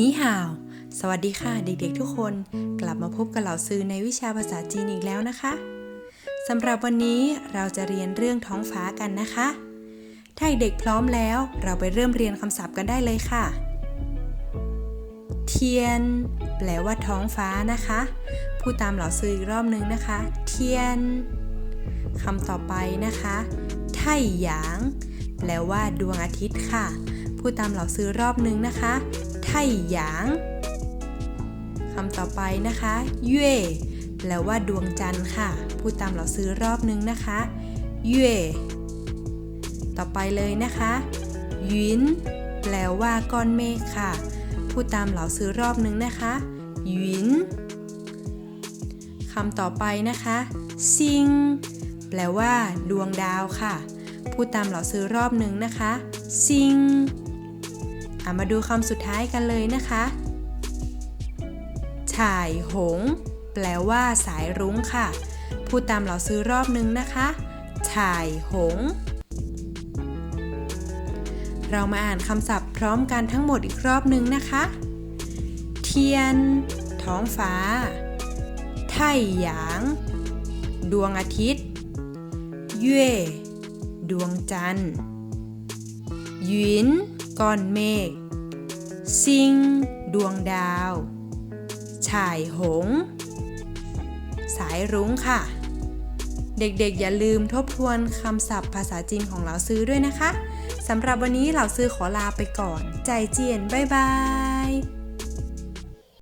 นี่ห่าว สวัสดีค่ะเด็กๆทุกคน กลับมาพบกับเหล่าซื้อในวิชาภาษาจีนอีกแล้วนะคะสำหรับวันนี้เราจะเรียนเรื่องท้องฟ้ากันนะคะ ถ้าเด็กพร้อมแล้วเราไปเริ่มเรียนคำศัพท์กันได้เลยค่ะ เทียน แปลว่าท้องฟ้านะคะ พูดตามเหล่าซื้ออีกรอบนึงนะคะ เทียนคำต่อไปนะคะไท่หยาง แปลว่าดวงอาทิตย์ค่ะ พูดตามเหล่าซื้อรอบนึงนะคะ ไท่หยางคำต่อไปนะคะเย่แปลว่าดวงจันทร์ค่ะ พูดตามเหล่าซื้อรอบนึงนะคะเย่ต่อไปเลยนะคะยินแปลว่าก้อนเมฆค่ะ พูดตามเหล่าซื้อรอบนึงนะคะยินคำต่อไปนะคะซิงแปลว่า ดวงดาวค่ะ พูดตามเหล่าซื้อรอบนึงนะคะซิง มาดูคำสุดท้ายกันเลยนะคะ ฉ่ายหง แปลว่า สายรุ้งค่ะ พูดตามเหล่าซื้อรอบนึงนะคะ ฉ่ายหง เรามาอ่านคำศัพท์พร้อมกันทั้งหมดอีกรอบนึงนะคะ เทียน ท้องฟ้า ไท่หยาง ดวงอาทิตย์ เย่ดวงจันทร์ยิน ก้อนเมฆซิง ดวงดาว ชายหง สายรุ้งค่ะ เด็กๆ อย่าลืมทบทวนคำศัพท์ภาษาจีนของเหล่าซื้อด้วยนะคะ สำหรับวันนี้เหล่าซื้อขอลาไปก่อน ใจเจียน บ๊ายบาย